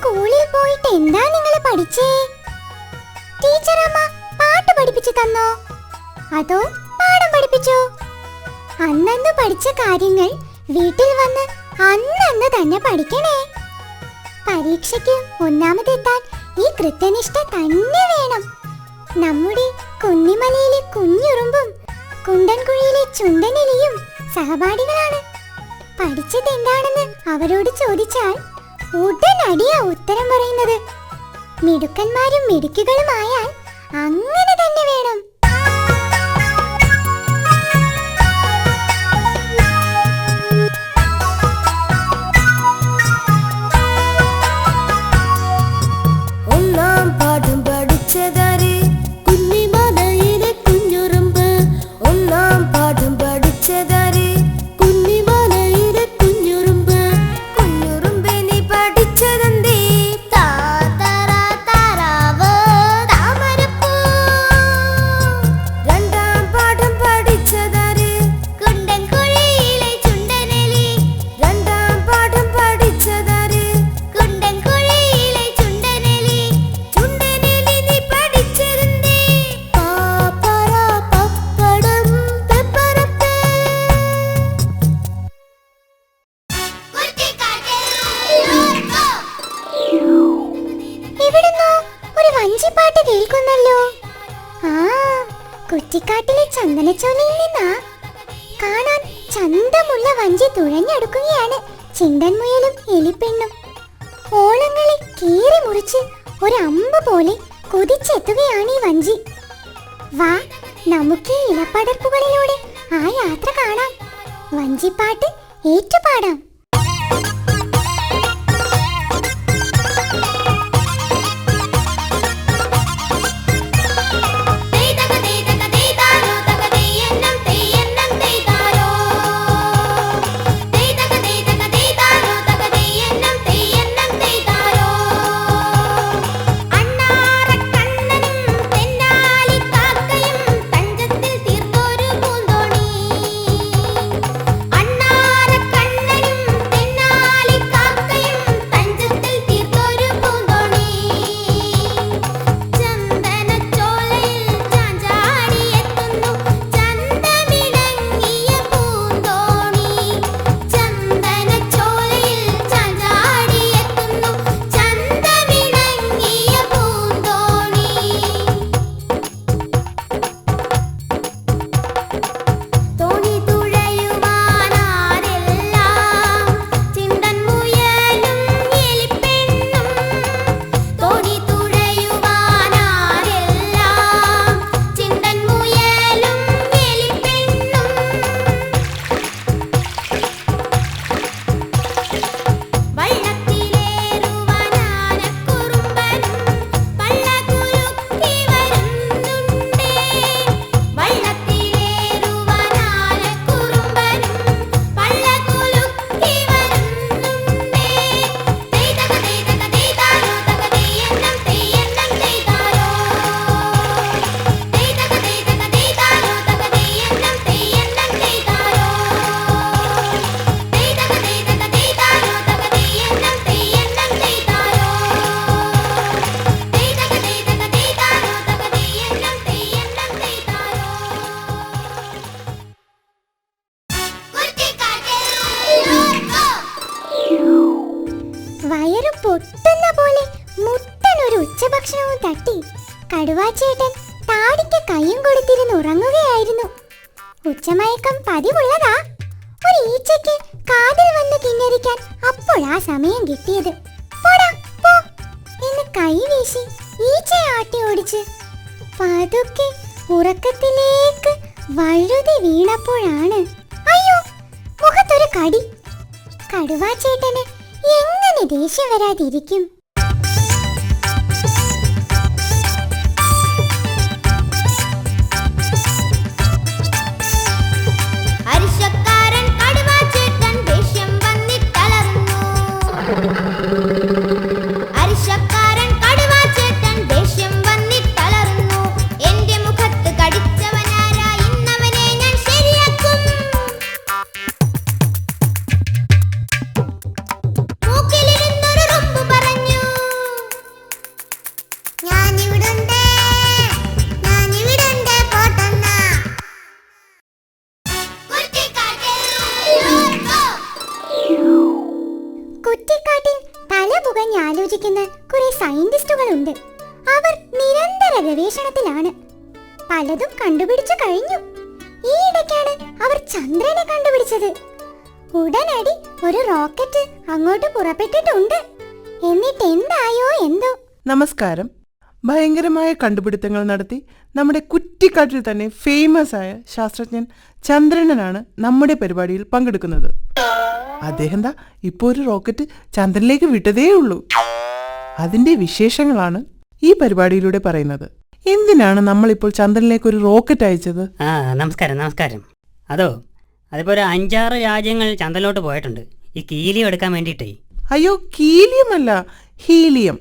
സ്കൂളിൽ പോയിട്ട് എന്താ നിങ്ങൾ പഠിച്ചേ? ടീച്ചറമ്മ പാട്ട് പഠിപ്പിച്ചു തന്നോ? അതോ പാഠം പഠിപ്പിച്ചോ? അന്നന്ന് പഠിച്ച കാര്യങ്ങൾ വീട്ടിൽ വന്ന് അന്നന്ന് തന്നെ പഠിക്കണേ. പരീക്ഷയ്ക്ക് ഒന്നാമതെത്താൻ ഈ കൃത്യനിഷ്ഠ തന്നെ വേണം. നമ്മുടെ കുന്നിമലയിലെ കുഞ്ഞുറുമ്പും കുണ്ടൻകുഴിയിലെ ചുണ്ടനെലിയും സഹപാഠികളാണ്. പഠിച്ചത് എന്താണെന്ന് അവരോട് ചോദിച്ചാൽ ഉടനടിയാ ഉത്തരം പറയുന്നത്. മിടുക്കന്മാരും മിടുക്കുകളുമായാൽ അങ്ങനെ തന്നെ വേണം. കുറ്റിക്കാട്ടിലെ ചന്ദനച്ചോലയിൽ നിന്നാ? കാണാൻ ചന്തമുള്ള വഞ്ചി തുഴഞ്ഞെടുക്കുകയാണ് ചിണ്ടൻമുയലും എലിപ്പെണ്ണും. ഓളങ്ങളെ കീറി മുറിച്ച് അമ്പ് പോലെ കുതിച്ചെത്തുകയാണ് ഈ വഞ്ചി. വാ നമുക്ക് ഇലപ്പടർപ്പുകളിലൂടെ ആ യാത്ര കാണാം. വഞ്ചിപ്പാട്ട് ഏറ്റുപാടാം. കടുവാച്ചേട്ടൻ താടിക്ക് കയ്യും കൊടുത്തിരുന്ന് ഉറങ്ങുകയായിരുന്നു. ഉച്ചമയക്കം പതിവുള്ളതാ. ഒരു ഈച്ചയ്ക്ക് കാതിൽ വന്ന് അപ്പോൾ ആ സമയം കിട്ടിയത്. എന്ന് കൈ വീശി ഈച്ചയെ ആട്ടി ഓടിച്ച് പതുക്കെ ഉറക്കത്തിലേക്ക് വഴുതി വീണപ്പോഴാണ്. അയ്യോ മുഖത്തൊരു കടി. കടുവാച്ചേട്ടന് എങ്ങനെ ദേഷ്യം വരാതിരിക്കും? കുറ്റിക്കാട്ടിൽ തല പുകഞ്ഞ് ആലോചിക്കുന്ന കുറെ സയന്റിസ്റ്റുകളുണ്ട്. അവർ നിരന്തര ഗവേഷണത്തിലാണ്. പലതും കണ്ടുപിടിച്ചു കഴിഞ്ഞു. ഈ ഇടയ്ക്കാണ് അവർ ചന്ദ്രനെ കണ്ടുപിടിച്ചത്. ഉടനടി ഒരു റോക്കറ്റ് അങ്ങോട്ട് പുറപ്പെട്ടിട്ടുണ്ട്. എന്നിട്ട് എന്തായോ എന്തോ? നമസ്കാരം. ഭയങ്കരമായ കണ്ടുപിടുത്തങ്ങൾ നടത്തി നമ്മുടെ കുറ്റിക്കാട്ടിൽ തന്നെ ഫേമസ് ആയ ശാസ്ത്രജ്ഞൻ ചന്ദ്രനാണ് നമ്മുടെ പരിപാടിയിൽ പങ്കെടുക്കുന്നത്. അദ്ദേഹം ദാ ഇപ്പോൾ ഒരു റോക്കറ്റ് ചന്ദ്രനിലേക്ക് വിട്ടതേ ഉള്ളൂ അതിന്റെ വിശേഷങ്ങളാണ് ഈ പരിപാടിയിലൂടെ പറയുന്നത്. എന്തിനാണ് നമ്മളിപ്പോൾ ചന്ദ്രനിലേക്ക് ഒരു റോക്കറ്റ് അയച്ചത്? ആ നമസ്കാരം നമസ്കാരം. അതോ അതിപ്പോ ഒരു അഞ്ചാറ് രാജ്യങ്ങൾ ചന്ദ്രനോട്ട് പോയിട്ടുണ്ട്. ഈ കീലിയം എടുക്കാൻ വേണ്ടിയിട്ടേ. അയ്യോ കീലിയം അല്ല ഹീലിയം.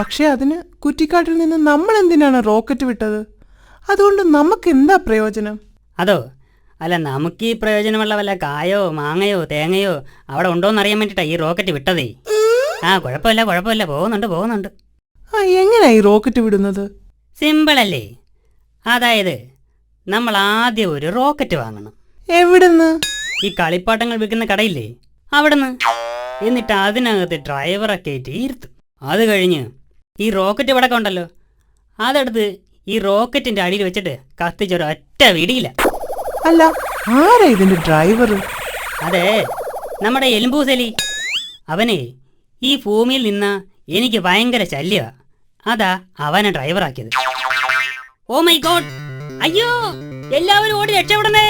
പക്ഷെ അതിന് കുറ്റിക്കാട്ടിൽ നിന്ന് നമ്മൾ എന്തിനാണ് റോക്കറ്റ് വിട്ടത്? അതുകൊണ്ട് നമുക്ക് എന്താ പ്രയോജനം? അതോ അല്ല നമുക്ക് ഈ പ്രയോജനമുള്ള വല്ല കായോ മാങ്ങയോ തേങ്ങയോ അവിടെ ഉണ്ടോന്ന് അറിയാൻ വേണ്ടിട്ടാ ഈ റോക്കറ്റ് വിട്ടതേ. ആ കുഴപ്പമില്ല കുഴപ്പമില്ല. പോകുന്നുണ്ട് പോകുന്നുണ്ട്. ആ എങ്ങനെയാ ഈ റോക്കറ്റ് വിടുന്നത്? സിമ്പിൾ അല്ലേ? അതായത് നമ്മൾ ആദ്യം ഒരു റോക്കറ്റ് വാങ്ങണം. എവിടുന്ന്? ഈ കളിപ്പാട്ടങ്ങൾ വിൽക്കുന്ന കടയില്ലേ? അവിടുന്ന്. എന്നിട്ട് അതിനകത്ത് ഡ്രൈവറെ കയറ്റി ഇരുത്തും. അത് കഴിഞ്ഞ് ഈ റോക്കറ്റ് ഇവിടെ ഉണ്ടല്ലോ. അതെടുത്ത് ഈ റോക്കറ്റിന്റെ അടിയിൽ വെച്ചിട്ട് കത്തിച്ചൊരു ഒറ്റ വിടിയില്ല അല്ല ആരാ ഇതിന്റെ ഡ്രൈവർ അതെ നമ്മുടെ എലുമ്പൂസലി. അവനെ ഈ ഭൂമിയിൽ നിന്ന് എനിക്ക് ഭയങ്കര ശല്യ അതാ അവനെ ഡ്രൈവറാക്കിയത്. Oh my God! അയ്യോ എല്ലാവരും ഓടി രക്ഷപ്പെടണേ!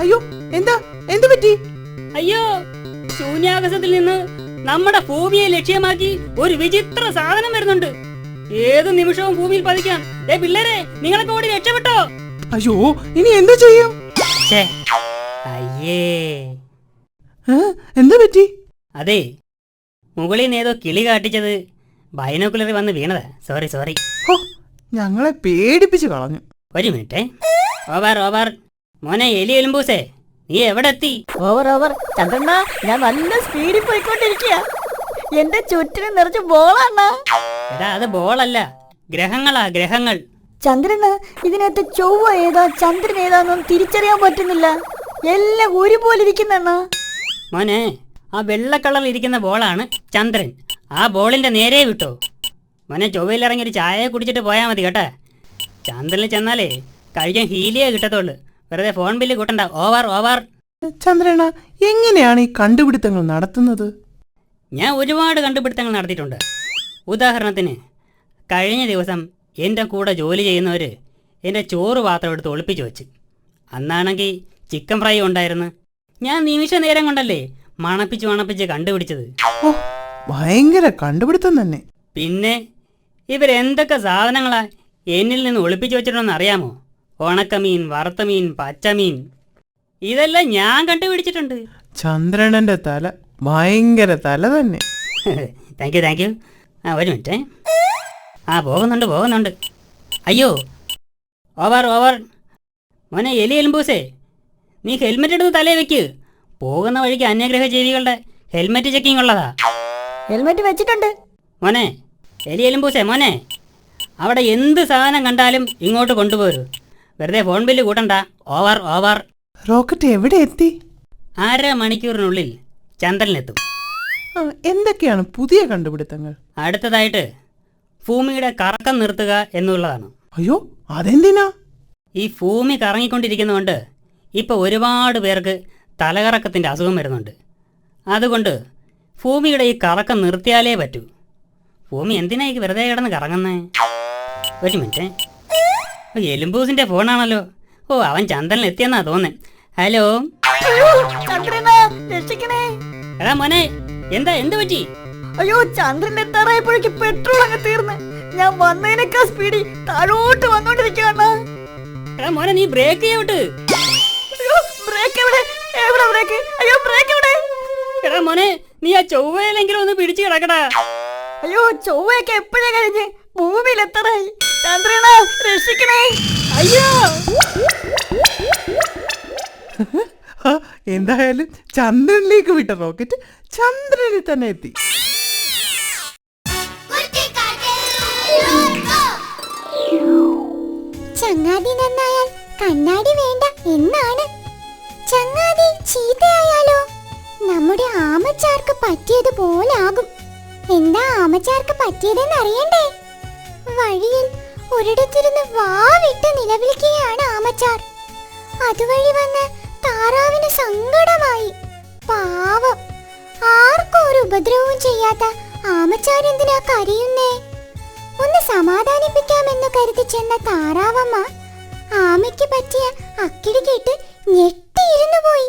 അയ്യോ എന്താ എന്ത് പറ്റി? അയ്യോ ശൂന്യാകാശത്തിൽ നിന്ന് നമ്മുടെ ഭൂമിയെ ലക്ഷ്യമാക്കി ഒരു വിചിത്ര സാധനം വരുന്നുണ്ട്. ഏത് നിമിഷവും ഭൂമിയിൽ പതിക്കാം. ഏ പിള്ളേരെ നിങ്ങളൊക്കെ ഓടി രക്ഷപ്പെട്ടോ? അയ്യോ ഇനി എന്താ ചെയ്യും? ഛേ അയ്യേ. എന്താ എന്തു പറ്റി? അതെ മുകളിൽ നിന്ന് ഏതോ കിളി കാട്ടിച്ചത് ബൈനോക്കുലറി വന്ന് വീണതാ. Sorry sorry. ഞങ്ങളെ പേടിപ്പിച്ച് കളഞ്ഞു. ഒരു മിനിറ്റ്. Over over. മോനെ എലി എലുമ്പൂസേ നീ എവിടെ എത്തി ഓവർ ഓവർ. ചന്ദ്രണ്ണ ഞാൻ നല്ല സ്പീഡിൽ പോയിക്കൊണ്ടിരിക്കുക എന്റെ ചുറ്റിനും നിറച്ച് ബോളാണ് എടാ അത് ബോളല്ല ഗ്രഹങ്ങളാ ഗ്രഹങ്ങൾ. ചന്ദ്രന് ഇതിനകത്ത് ചൊവ്വ ഏതാ ചന്ദ്രൻ ഏതാന്നും തിരിച്ചറിയാൻ പറ്റുന്നില്ല. എല്ലാം ഒരുപോലെ ഇരിക്കുന്നെണ്ണ മോനെ ആ വെള്ള കളറിൽ ഇരിക്കുന്ന ബോളാണ് ചന്ദ്രൻ. ആ ബോളിന്റെ നേരെ വിട്ടോ. മോനെ ചൊവ്വയിൽ ഇറങ്ങി ഒരു ചായ കുടിച്ചിട്ട് പോയാൽ മതി കേട്ടാ. ചന്ദ്രനിൽ ചെന്നാലേ കഴിക്കാൻ ഹീലിയേ കിട്ടത്തുള്ളൂ. വെറുതെ ഫോൺ ബില്ല് കൂട്ടണ്ട. Over over. ചന്ദ്രന എങ്ങനെയാണ് ഈ കണ്ടുപിടുത്തങ്ങൾ നടത്തുന്നത്? ഞാൻ ഒരുപാട് കണ്ടുപിടുത്തങ്ങൾ നടത്തിയിട്ടുണ്ട്. ഉദാഹരണത്തിന് കഴിഞ്ഞ ദിവസം എന്റെ കൂടെ ജോലി ചെയ്യുന്നവർ എന്റെ ചോറ് പാത്രം എടുത്ത് ഒളിപ്പിച്ച് വെച്ച്. അന്നാണെങ്കിൽ ചിക്കൻ ഫ്രൈ ഉണ്ടായിരുന്നു. ഞാൻ നിമിഷ നേരം കൊണ്ടല്ലേ മണപ്പിച്ച് മണപ്പിച്ച് കണ്ടുപിടിച്ചത്. ഭയങ്കര കണ്ടുപിടുത്തം തന്നെ. പിന്നെ ഇവരെന്തൊക്കെ സാധനങ്ങളാ എന്നിൽ നിന്ന് ഒളിപ്പിച്ച് വെച്ചിട്ടുണ്ടെന്ന് അറിയാമോ? ഉണക്കമീൻ വറുത്തമീൻ പച്ചമീൻ. ഇതെല്ലാം ഞാൻ കണ്ടുപിടിച്ചിട്ടുണ്ട്. ചന്ദ്രനന്റെ തല ഭയങ്കര തല തന്നെ. താങ്ക് യു താങ്ക് യു ആ ഒരു മിനിറ്റ്. ആ പോകുന്നുണ്ട് പോകുന്നുണ്ട്. അയ്യോ ഓവർ ഓവർ. മോനെ എലി എലുമ്പൂസേ നീ ഹെൽമെറ്റ് എടുത്ത് തലേ വെക്ക്. പോകുന്ന വഴിക്ക് അന്യഗ്രഹ ജീവികളുടെ ഹെൽമെറ്റ് ചെക്കിംഗ് ഉള്ളതാ. ഹെൽമെറ്റ് വെച്ചിട്ടുണ്ട്. മോനെ എലി എലുമ്പൂസേ മോനെ അവിടെ എന്ത് സാധനം കണ്ടാലും ഇങ്ങോട്ട് കൊണ്ടുപോരൂ. വെറുതെ phone bill കൂട്ടണ്ട. Over over. Rocket എവിടെ എത്തി? അര മണിക്കൂറിനുള്ളിൽ ചന്ദ്രനെത്തും എന്തൊക്കെയാണ് പുതിയ കണ്ടുപിടുത്തങ്ങൾ? അടുത്തതായിട്ട് ഭൂമിയുടെ കറക്കം നിർത്തുക എന്നുള്ളതാണ്. അയ്യോ അതെന്തിനാ? ഈ ഭൂമി കറങ്ങിക്കൊണ്ടിരിക്കുന്നതുകൊണ്ട് ഇപ്പൊ ഒരുപാട് പേർക്ക് തലകറക്കത്തിന്റെ അസുഖം വരുന്നുണ്ട്. അതുകൊണ്ട് ഭൂമിയുടെ ഈ കറക്കം നിർത്തിയാലേ പറ്റൂ. ഭൂമി എന്തിനാ ഈ വെറുതെ കിടന്ന് കറങ്ങുന്നേ? ഒരു മിനിറ്റ്. ഓ എലുമ്പൂസിന്റെ ഫോണാണല്ലോ. ഓ അവൻ ചന്ദ്രനിൽ എത്തിയെന്നാ തോന്നേ ഹലോ? എടാ മോനെ എന്താ എന്ത് പറ്റി? അയ്യോ ചന്ദ്രൻ എത്താറായപ്പോഴേക്ക് പെട്രോൾ അങ്ങ് തീർന്ന്. ഞാൻ വന്നതിനേക്കാ സ്പീഡി താഴോട്ട് വന്നോണ്ടിരിക്കുകയാണ്. എടാ മോനെ നീ ബ്രേക്ക് ചെയ്യോട്ട് അയ്യോ ബ്രേക്ക് എവിടെ? എവിടെ ബ്രേക്ക് അയ്യോ ബ്രേക്ക് എവിടെ? എടാ മോനെ നീ ആ ചൊവ്വയിലെങ്കിലും ഒന്ന് പിടിച്ചു കിടക്കടാ. അയ്യോ ചൊവ്വയൊക്കെ എപ്പോഴേ കഴിഞ്ഞ്? ഭൂമിയിൽ എത്തറായി ചന്ദ്രന രക്ഷിക്കണേ. അയ്യോ. എന്തായാലും ചന്ദ്രനിലേക്ക് വിട്ട റോക്കറ്റ് ചന്ദ്രനിൽ തന്നെ എത്തി. കണ്ണാടി വേണ്ട എന്നാണ്. ചങ്ങാതി ചീത്തയായാലോ? നമ്മുടെ ആമച്ചാർക്ക് പറ്റിയതുപോലാകും. എന്താ ആമച്ചാർക്ക് പറ്റിയതെന്ന് അറിയണ്ടേ വഴിയിൽ ഒരിടത്തിരുന്ന് വാവിട്ട് നിലവിളിക്കുകയാണ് ആമച്ചാർ. അതുവഴി വന്ന് താറാവിന് സങ്കടമായി. പാവം. ആർക്കും ഒരു ഉപദ്രവവും ചെയ്യാത്ത ആമച്ചാർ എന്തിനാ കരയുന്നേ? ഒന്ന് സമാധാനിപ്പിക്കാമെന്ന് കരുതി ചെന്ന താറാവമ്മ ആമയ്ക്ക് പറ്റിയ അക്കിടി കേട്ട് ഞെട്ടിയിരുന്നു പോയി.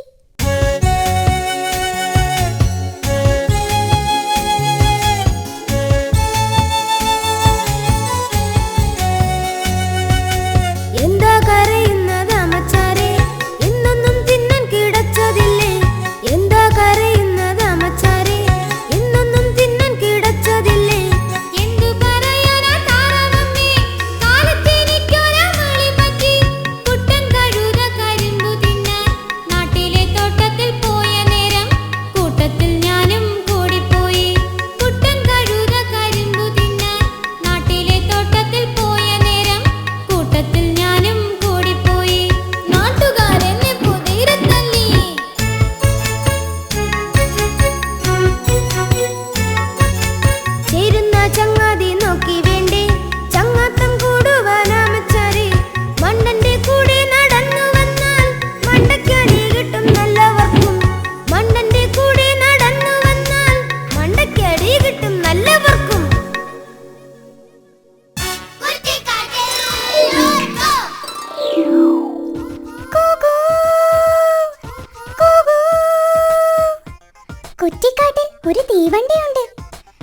ഒരു തീവണ്ടിയുണ്ട്.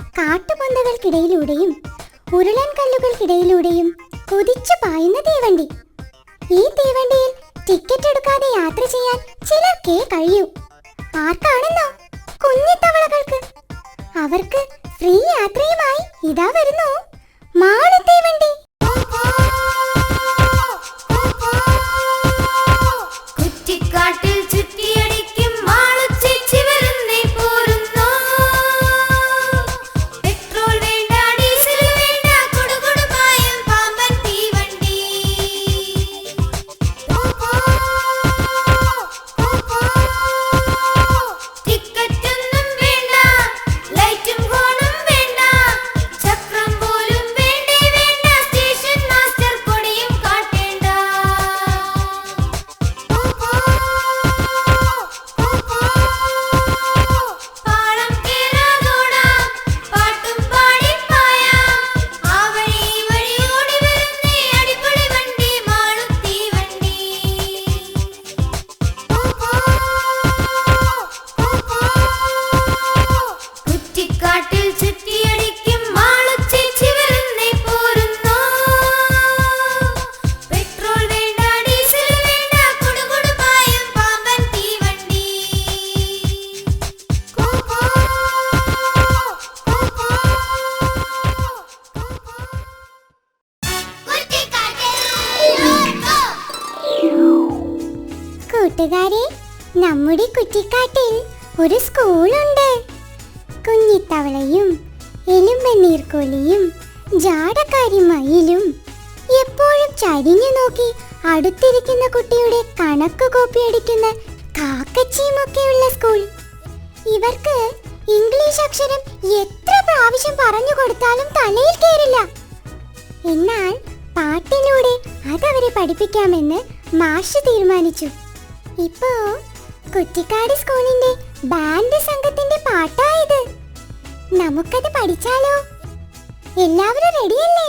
കാട്ടുപൊന്തകൾക്കിടയിലൂടെയും ഉരുളൻ കല്ലുകൾക്കിടയിലൂടെയും കുതിച്ചു പായുന്ന തീവണ്ടി. ഈ തീവണ്ടിയിൽ ടിക്കറ്റ് എടുക്കാതെ യാത്ര ചെയ്യാൻ ചിലർക്കേ കഴിയൂ. ആർക്കാണെന്നോ? കുഞ്ഞിത്തവളകൾക്ക് അവർക്ക് ഫ്രീ യാത്രയുമായി ഇതാ വരുന്നു. തീവണ്ടി. ചരിഞ്ഞു നോക്കി അടുത്തിരിക്കുന്ന കുട്ടിയുടെ കണക്ക് കോപ്പിയടിക്കുന്ന കാക്കച്ചിയുമൊക്കെയുള്ള സ്കൂൾ ഇവർക്ക് ഇംഗ്ലീഷ് അക്ഷരം എത്ര പ്രാവശ്യം പറഞ്ഞു കൊടുത്താലും തലയിൽ കയറില്ല എന്നാൽ പാട്ടിലൂടെ അതവരെ പഠിപ്പിക്കാമെന്ന് മാഷ് തീരുമാനിച്ചു. ഇപ്പോ കുറ്റിക്കാട് സ്കൂളിന്റെ ബാൻഡ് സംഘത്തിന്റെ പാട്ടായത് നമുക്കത് പഠിച്ചാലോ? എല്ലാവരും റെഡിയല്ലേ